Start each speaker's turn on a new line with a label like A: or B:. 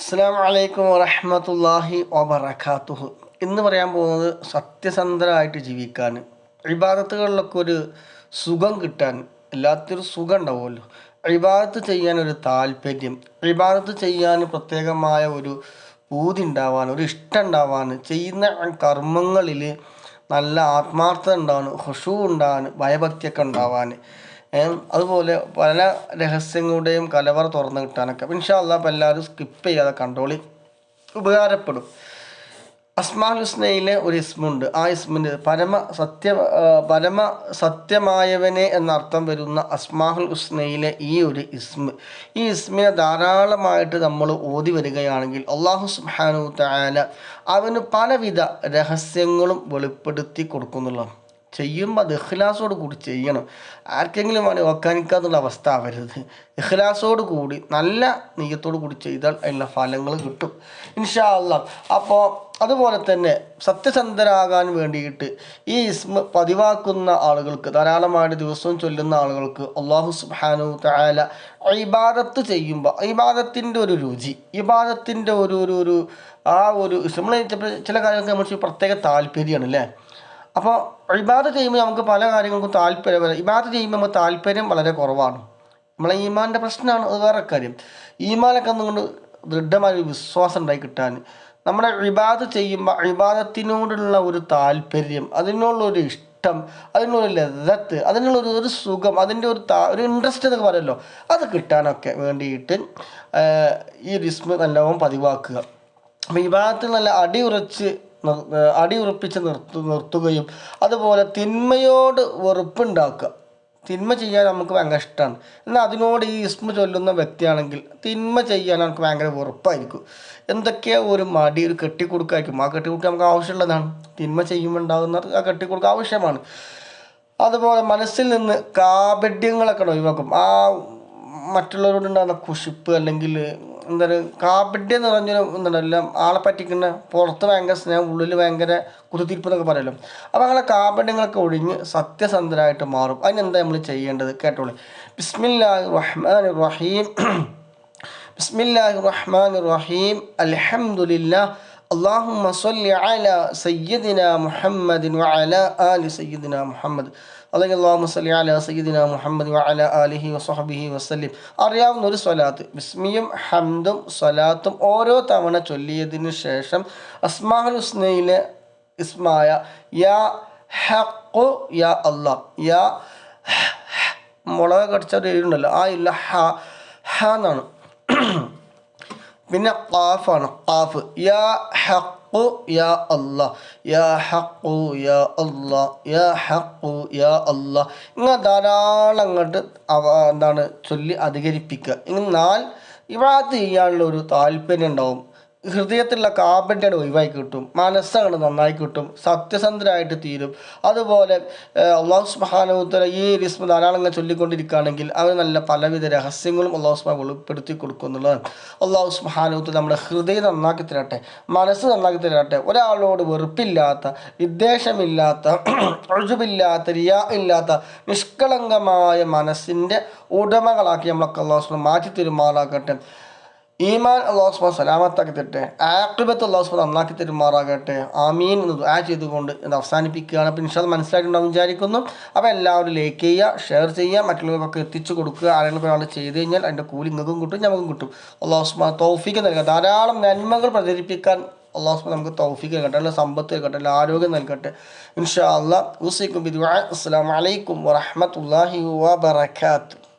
A: അസ്സാം വലൈക്കും വറഹമത്തല്ലാഹി വബർക്കാത്തുഹു ഇന്ന് പറയാൻ പോകുന്നത് സത്യസന്ധരായിട്ട് ജീവിക്കാൻ ഇബാദത്തുകളിലൊക്കെ ഒരു സുഖം കിട്ടാൻ എല്ലാത്തിനും സുഖം ഉണ്ടാവുമല്ലോ. ഇബാദത്ത് ചെയ്യാൻ ഒരു താല്പര്യം ഇബാദത്ത് ചെയ്യാൻ പ്രത്യേകമായ ഒരു പൂതി ഉണ്ടാവാൻ ഒരു ഇഷ്ടം ഉണ്ടാവാൻ ചെയ്യുന്ന കർമ്മങ്ങളിൽ നല്ല ആത്മാർത്ഥത ഉണ്ടാവാൻ ഹുഷു ഉണ്ടാവാൻ ഭയഭക്തിയൊക്കെ ഉണ്ടാവാൻ അതുപോലെ പല രഹസ്യങ്ങളുടെയും കലവറ തുറന്ന് കിട്ടാനൊക്കെ. ഇൻഷാല്ല അപ്പം എല്ലാവരും സ്കിപ്പ് ചെയ്യാതെ കണ്ടോളി. ഉപകാരപ്പെടും. അസ്മാൽ ഹുസ്നയിലെ ഒരു ഇസ്മുണ്ട് ആ ഇസ്മിന്റെ പരമ സത്യ പരമ സത്യമായവനെ എന്നർത്ഥം വരുന്ന അസ്മാഹുൽ ഹുസ്നയിലെ ഈ ഒരു ഇസ്മ്. ഈ ഇസ്മിനെ ധാരാളമായിട്ട് നമ്മൾ ഓതി വരികയാണെങ്കിൽ അള്ളാഹു സുബ്ഹാനഹു തആല അവന് പലവിധ രഹസ്യങ്ങളും വെളിപ്പെടുത്തി കൊടുക്കുന്നുള്ളതാണ്. ചെയ്യുമ്പോൾ അത് ഇഖ്ലാസോട് കൂടി ചെയ്യണം. ആർക്കെങ്കിലും വേണേൽ വക്കാനിക്കാന്നുള്ള അവസ്ഥ ആവരുത്. ഇഖ്ലാസോട് കൂടി നല്ല നീയത്തോട് കൂടി ചെയ്താൽ അതിനുള്ള ഫലങ്ങൾ കിട്ടും. ഇൻഷാ അല്ല അപ്പോൾ അതുപോലെ തന്നെ സത്യസന്ധരാകാൻ വേണ്ടിയിട്ട് ഈ ഇസ്മ പതിവാക്കുന്ന ആളുകൾക്ക് ധാരാളമായിട്ട് ദിവസവും ചൊല്ലുന്ന ആളുകൾക്ക് അള്ളാഹു സുബാനു തആല ഇബാദത്ത് ചെയ്യുമ്പോൾ ഇബാദത്തിന്റെ ഒരു രുചി ഇബാദത്തിന്റെ ഒരു ഒരു ഒരു ആ ഒരു നമ്മൾ ചില കാര്യങ്ങൾക്ക് നമ്മൾ പ്രത്യേക താല്പര്യമാണ് അല്ലേ? അപ്പോൾ ഇബാദ ചെയ്യുമ്പോൾ നമുക്ക് പല കാര്യങ്ങൾക്കും താല്പര്യം ഇബാദ ചെയ്യുമ്പോൾ നമുക്ക് താല്പര്യം വളരെ കുറവാണ്. നമ്മളെ ഈമാന്റെ പ്രശ്നമാണ്. അത് വേറെ കാര്യം. ഈമാനൊക്കെ ഒന്നുകൊണ്ട് ദൃഢമായ ഒരു വിശ്വാസം ഉണ്ടായി കിട്ടാൻ. നമ്മുടെ ഇബാദ ചെയ്യുമ്പോൾ ഇബാദത്തിനോടുള്ള ഒരു താല്പര്യം ഒരു ഇഷ്ടം അതിനുള്ളൊരു ലതത്ത് അതിനുള്ളൊരു ഒരു സുഖം അതിന്റെ ഒരു താ ഒരു ഇൻട്രസ്റ്റ് എന്നൊക്കെ പറയുമല്ലോ അത് കിട്ടാനൊക്കെ വേണ്ടിയിട്ട് ഈ റിസ്മ് നല്ലോണം പതിവാക്കുക. അപ്പോൾ ഇബാദത്തിൽ നല്ല അടിയുറച്ച് അടിയുറപ്പിച്ച് നിർtu നിർത്തുകയും അതുപോലെ തിന്മയോട് വെറുപ്പുണ്ടാക്കുക. തിന്മ ചെയ്യാൻ നമുക്ക് ഭയങ്കര ഇഷ്ടമാണ് എന്നാൽ അതിനോട് ഈ ഇസ്മ ചൊല്ലുന്ന വ്യക്തിയാണെങ്കിൽ തിന്മ ചെയ്യാൻ നമുക്ക് ഭയങ്കര വെറുപ്പായിരിക്കും. എന്തൊക്കെയോ ഒരു മടി ഒരു കെട്ടിക്കൊടുക്കായിരിക്കും. ആ കെട്ടിക്കൊടുക്കാൻ നമുക്ക് ആവശ്യമുള്ളതാണ്. തിന്മ ചെയ്യുമ്പോൾ ഉണ്ടാകുന്ന ആ കെട്ടിക്കൊടുക്കുക ആവശ്യമാണ്. അതുപോലെ മനസ്സിൽ നിന്ന് കാപഢ്യങ്ങളൊക്കെ ഒഴിവാക്കും. ആ മറ്റുള്ളവരോടുണ്ടാകുന്ന കുഷിപ്പ് അല്ലെങ്കിൽ എന്താണ് കാപട്യം എന്ന് പറഞ്ഞൊരു എന്താണ് ആളെ പറ്റിക്കുന്ന പുറത്ത് ഭയങ്കര സ്നേഹം ഉള്ളിൽ ഭയങ്കര കുത്തിത്തിരിപ്പ് എന്നൊക്കെ പറയുമല്ലോ അപ്പോൾ അങ്ങനെ കാപട്യങ്ങളൊക്കെ ഒഴിഞ്ഞ് സത്യസന്ധരായിട്ട് മാറും. അതിനെന്താ നമ്മൾ ചെയ്യേണ്ടത്? കേട്ടോളൂ. ബിസ്മില്ലാ റഹ്മാൻ റഹീം. ബിസ്മില്ലാ റഹ്മാൻ റഹീം. അലഹമുല്ല അള്ളാഹുമ്മ സല്ലി അല സയ്യദിന മുഹമ്മദിൻ വഅല ആലി സയ്യദിന മുഹമ്മദ്. അല്ലെങ്കിൽ അള്ളാഹു സല്ലി അല സയ്യദിന മുഹമ്മദ് വഅല ആലിഹി വസഹബിഹി വസ്ലിം അറിയാവുന്ന ഒരു സ്വലാത്ത്. ബിസ്മിയും ഹംദും സ്വലാത്തും ഓരോ തവണ ചൊല്ലിയതിന് ശേഷം അസ്മാഹുൽ ഹുസ്നയിലെ ഇസ്മായ യാ ഹഖു യാ അള്ളാഹ് യാ മുളക് കടിച്ച ഒരു എഴുണ്ടല്ലോ ആ ഇല്ല ഹ ഹ എന്നാണ്. പിന്നെ ഖാഫാണ്. ഖാഫ്. യാ ഹഖു യാ അല്ലാ. യാ ഹഖു യാ അല്ലാ. യാ ഹഖു യാ അല്ലാ. ഇങ്ങനെ ധാരാളം അങ്ങോട്ട് എന്താണ് ചൊല്ലി അധികരിപ്പിക്കുക. എന്നാൽ ഇവിടെ ചെയ്യാനുള്ള ഒരു താല്പര്യം ഉണ്ടാവും. ഹൃദയത്തിലുള്ള കാബന്റെ ഒഴിവായി കിട്ടും മനസ്സങ്ങൾ നന്നായി കിട്ടും സത്യസന്ധരായിട്ട് തീരും. അതുപോലെ അള്ളാഹു സുബാനുത്തര ഈ ലിസ്മ ധാരാളം ഇങ്ങനെ ചൊല്ലിക്കൊണ്ടിരിക്കുകയാണെങ്കിൽ അവർ നല്ല പലവിധ രഹസ്യങ്ങളും അള്ളാഹു സുബാൻ വെളിപ്പെടുത്തി കൊടുക്കും എന്നുള്ളതാണ് അള്ളാഹു സുബാനുത്തര നമ്മുടെ ഹൃദയം നന്നാക്കി തരട്ടെ മനസ്സ് നന്നാക്കി തരട്ടെ. ഒരാളോട് വെറുപ്പില്ലാത്ത വിദ്വേഷമില്ലാത്ത ഒഴിവില്ലാത്ത റിയാ ഇല്ലാത്ത നിഷ്കളങ്കമായ മനസ്സിന്റെ ഉടമകളാക്കി നമ്മളൊക്കെ അള്ളാഹു സുബാൻ മാറ്റി തരുമാറാകട്ടെ ഈമാൻ അള്ളാഹു സുബാൻ സലാമത്താക്കി തരട്ടെ അള്ളാഹു സുബാൻ നന്നാക്കി തരുമാറാകട്ടെ ആമീൻ എന്ന് ദുആ ചെയ്തുകൊണ്ട് ഇത് അവസാനിപ്പിക്കുകയാണ്. അപ്പോൾ ഇൻഷാൽ മനസ്സിലായിട്ടുണ്ടാവും വിചാരിക്കുന്നു. അപ്പോൾ എല്ലാവരും ലൈക്ക് ചെയ്യുക ഷെയർ ചെയ്യുക മറ്റുള്ളവർക്കൊക്കെ എത്തിച്ചു കൊടുക്കുക. ആരെങ്കിലും ഒരാൾ ചെയ്ത് കഴിഞ്ഞാൽ അതിന്റെ കൂലി നിങ്ങൾക്കും കിട്ടും ഞങ്ങൾക്കും കിട്ടും. അള്ളാഹു സുബാൻ തൗഫീക്ക് നൽകുക ധാരാളം നന്മകൾ പ്രചരിപ്പിക്കാൻ അള്ളാഹു നമുക്ക് തൗഫീക്ക് നൽകട്ടെ. അല്ല സമ്പത്ത് നൽകട്ടെ അല്ല ആരോഗ്യം നൽകട്ടെ. ഇൻഷാ അള്ളാഹ് ഉസൈക്കും അസ്സാം വലൈക്കും അലൈക്കും വാബർക്കാത്തു